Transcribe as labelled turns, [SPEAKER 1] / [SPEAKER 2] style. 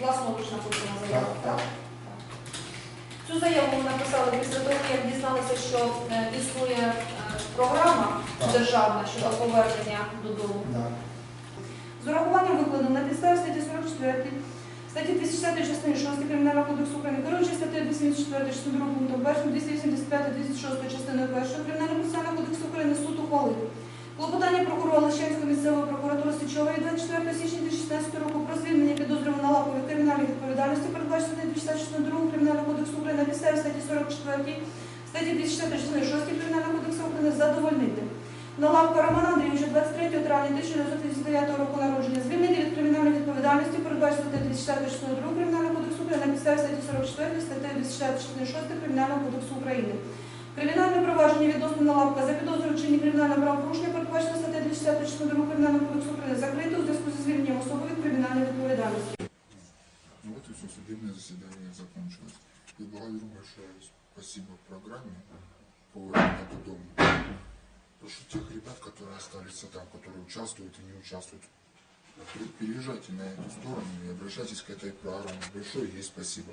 [SPEAKER 1] власноруч написана
[SPEAKER 2] Так,
[SPEAKER 1] заява.
[SPEAKER 2] так.
[SPEAKER 1] Цю заяву ми написали після того, як дізналися, що е, існує е, програма
[SPEAKER 2] Так.
[SPEAKER 1] державна щодо повернення додому.
[SPEAKER 2] Да.
[SPEAKER 1] З урахуванням викладу на підставі статті 44, статті 260 частини 6 Кримінального кодексу України, керуючи статтею 284 частини 2 пунктом 1, 285 206 частиною 1 Кримінального процесуального кодексу України суд ухвалив. Клопотання прокурора Лещанської місцевої прокуратури Січової 24 січня 2016 року про звільнення підозрюваного лапової кримінальної відповідальності передбачено статті 260 частини 2 Кримінального кодексу України на підставі статті 44 статті 260 частини 6 Кримінального кодексу України задовольнити. Налавка Романа Андрійовича 23 травня 1989 року народження звільнити від кримінальної відповідальності передбачено статтю 260 частини 2 Кримінального кодексу України на статті 44 статті 260 частини 6 Кримінального кодексу України. Кримінальне провадження відносно налавка за підозрою вчинення кримінального правопорушення передбачено стаття 260 частини 2 Кримінального кодексу України закрито у зв'язку зі звільненням особи
[SPEAKER 3] все, судебное заседание закончилось. И благодарю большое спасибо программе по этому дому. Прошу тех ребят, которые остались там, которые участвуют и не участвуют, переезжайте на эту сторону и обращайтесь к этой программе. Большое ей спасибо.